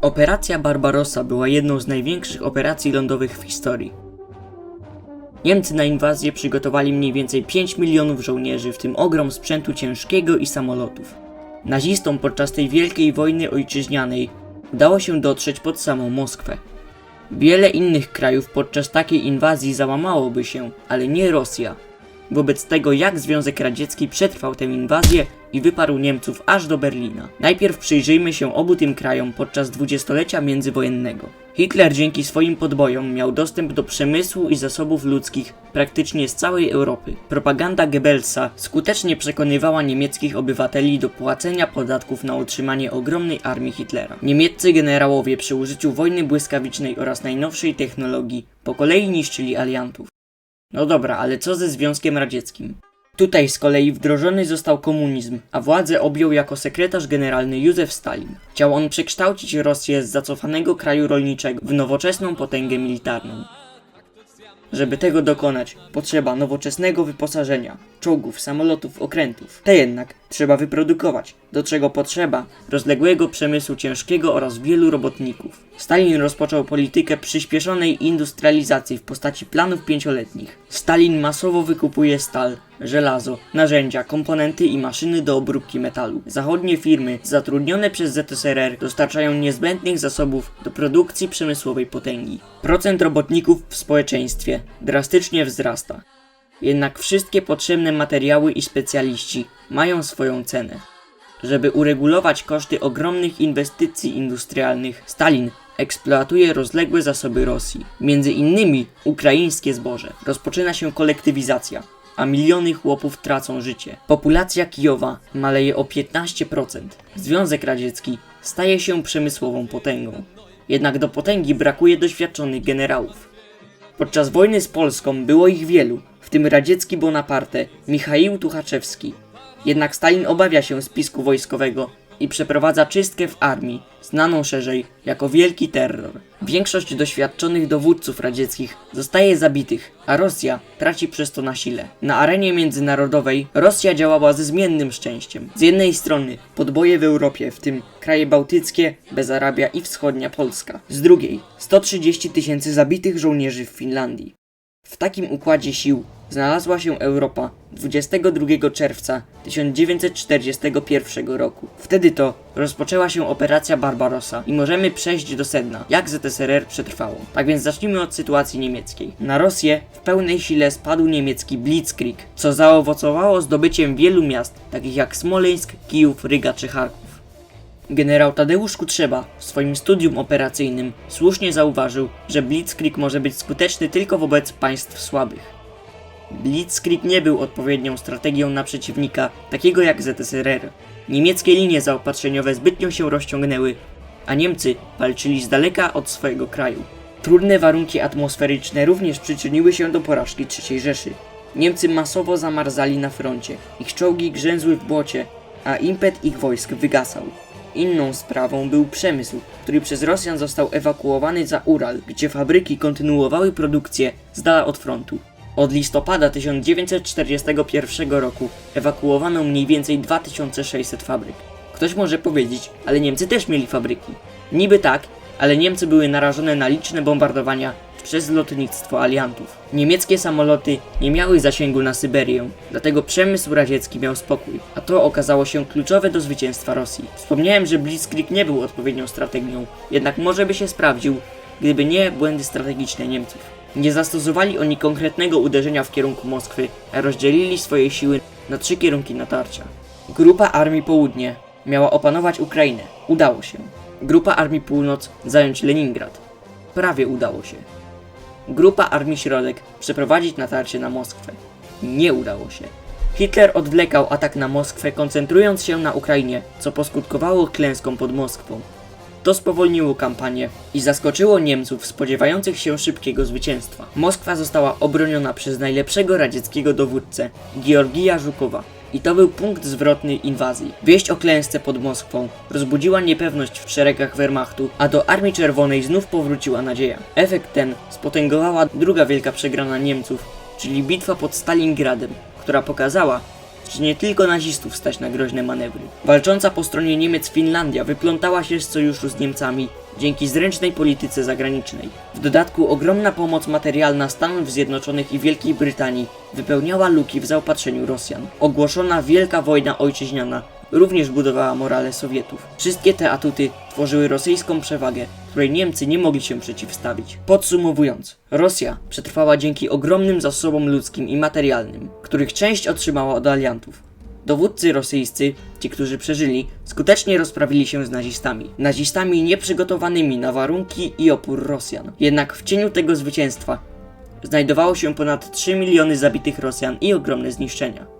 Operacja Barbarossa była jedną z największych operacji lądowych w historii. Niemcy na inwazję przygotowali mniej więcej 5 milionów żołnierzy, w tym ogrom sprzętu ciężkiego i samolotów. Nazistom podczas tej wielkiej wojny ojczyźnianej udało się dotrzeć pod samą Moskwę. Wiele innych krajów podczas takiej inwazji załamałoby się, ale nie Rosja. Wobec tego, jak Związek Radziecki przetrwał tę inwazję i wyparł Niemców aż do Berlina. Najpierw przyjrzyjmy się obu tym krajom podczas dwudziestolecia międzywojennego. Hitler dzięki swoim podbojom miał dostęp do przemysłu i zasobów ludzkich praktycznie z całej Europy. Propaganda Goebbelsa skutecznie przekonywała niemieckich obywateli do płacenia podatków na utrzymanie ogromnej armii Hitlera. Niemieccy generałowie przy użyciu wojny błyskawicznej oraz najnowszej technologii po kolei niszczyli aliantów. No dobra, ale co ze Związkiem Radzieckim? Tutaj z kolei wdrożony został komunizm, a władzę objął jako sekretarz generalny Józef Stalin. Chciał on przekształcić Rosję z zacofanego kraju rolniczego w nowoczesną potęgę militarną. Żeby tego dokonać, potrzeba nowoczesnego wyposażenia, czołgów, samolotów, okrętów. Te jednak trzeba wyprodukować, do czego potrzeba rozległego przemysłu ciężkiego oraz wielu robotników. Stalin rozpoczął politykę przyspieszonej industrializacji w postaci planów pięcioletnich. Stalin masowo wykupuje stal, żelazo, narzędzia, komponenty i maszyny do obróbki metalu. Zachodnie firmy zatrudnione przez ZSRR dostarczają niezbędnych zasobów do produkcji przemysłowej potęgi. Procent robotników w społeczeństwie drastycznie wzrasta. Jednak wszystkie potrzebne materiały i specjaliści mają swoją cenę. Żeby uregulować koszty ogromnych inwestycji industrialnych, Stalin eksploatuje rozległe zasoby Rosji. Między innymi ukraińskie zboże. Rozpoczyna się kolektywizacja, a miliony chłopów tracą życie. Populacja Kijowa maleje o 15%. Związek Radziecki staje się przemysłową potęgą. Jednak do potęgi brakuje doświadczonych generałów. Podczas wojny z Polską było ich wielu, w tym radziecki Bonaparte, Michaił Tuchaczewski. Jednak Stalin obawia się spisku wojskowego i przeprowadza czystkę w armii, znaną szerzej jako Wielki Terror. Większość doświadczonych dowódców radzieckich zostaje zabitych, a Rosja traci przez to na sile. Na arenie międzynarodowej Rosja działała ze zmiennym szczęściem. Z jednej strony podboje w Europie, w tym kraje bałtyckie, Bezarabia i wschodnia Polska. Z drugiej 130 tysięcy zabitych żołnierzy w Finlandii. W takim układzie sił znalazła się Europa 22 czerwca 1941 roku. Wtedy to rozpoczęła się operacja Barbarossa i możemy przejść do sedna, jak ZSRR przetrwało. Tak więc zacznijmy od sytuacji niemieckiej. Na Rosję w pełnej sile spadł niemiecki Blitzkrieg, co zaowocowało zdobyciem wielu miast, takich jak Smoleńsk, Kijów, Ryga czy Charków. Generał Tadeusz Kutrzeba w swoim studium operacyjnym słusznie zauważył, że Blitzkrieg może być skuteczny tylko wobec państw słabych. Blitzkrieg nie był odpowiednią strategią na przeciwnika, takiego jak ZSRR. Niemieckie linie zaopatrzeniowe zbytnio się rozciągnęły, a Niemcy walczyli z daleka od swojego kraju. Trudne warunki atmosferyczne również przyczyniły się do porażki III Rzeszy. Niemcy masowo zamarzali na froncie, ich czołgi grzęzły w błocie, a impet ich wojsk wygasał. Inną sprawą był przemysł, który przez Rosjan został ewakuowany za Ural, gdzie fabryki kontynuowały produkcję z dala od frontu. Od listopada 1941 roku ewakuowano mniej więcej 2600 fabryk. Ktoś może powiedzieć, ale Niemcy też mieli fabryki. Niby tak, ale Niemcy były narażone na liczne bombardowania przez lotnictwo aliantów. Niemieckie samoloty nie miały zasięgu na Syberię, dlatego przemysł radziecki miał spokój, a to okazało się kluczowe do zwycięstwa Rosji. Wspomniałem, że Blitzkrieg nie był odpowiednią strategią, jednak może by się sprawdził, gdyby nie błędy strategiczne Niemców. Nie zastosowali oni konkretnego uderzenia w kierunku Moskwy, a rozdzielili swoje siły na trzy kierunki natarcia. Grupa Armii Południe miała opanować Ukrainę. Udało się. Grupa Armii Północ zająć Leningrad. Prawie udało się. Grupa Armii Środek przeprowadzić natarcie na Moskwę. Nie udało się. Hitler odwlekał atak na Moskwę, koncentrując się na Ukrainie, co poskutkowało klęską pod Moskwą. To spowolniło kampanię i zaskoczyło Niemców spodziewających się szybkiego zwycięstwa. Moskwa została obroniona przez najlepszego radzieckiego dowódcę, Georgija Żukowa. I to był punkt zwrotny inwazji. Wieść o klęsce pod Moskwą rozbudziła niepewność w szeregach Wehrmachtu, a do Armii Czerwonej znów powróciła nadzieja. Efekt ten spotęgowała druga wielka przegrana Niemców, czyli bitwa pod Stalingradem, która pokazała, że nie tylko nazistów stać na groźne manewry. Walcząca po stronie Niemiec Finlandia wyplątała się z sojuszu z Niemcami dzięki zręcznej polityce zagranicznej. W dodatku ogromna pomoc materialna Stanów Zjednoczonych i Wielkiej Brytanii wypełniała luki w zaopatrzeniu Rosjan. Ogłoszona Wielka Wojna Ojczyźniana również budowała morale Sowietów. Wszystkie te atuty tworzyły rosyjską przewagę, której Niemcy nie mogli się przeciwstawić. Podsumowując, Rosja przetrwała dzięki ogromnym zasobom ludzkim i materialnym, których część otrzymała od aliantów. Dowódcy rosyjscy, ci którzy przeżyli, skutecznie rozprawili się z nazistami. Nazistami nieprzygotowanymi na warunki i opór Rosjan. Jednak w cieniu tego zwycięstwa znajdowało się ponad 3 miliony zabitych Rosjan i ogromne zniszczenia.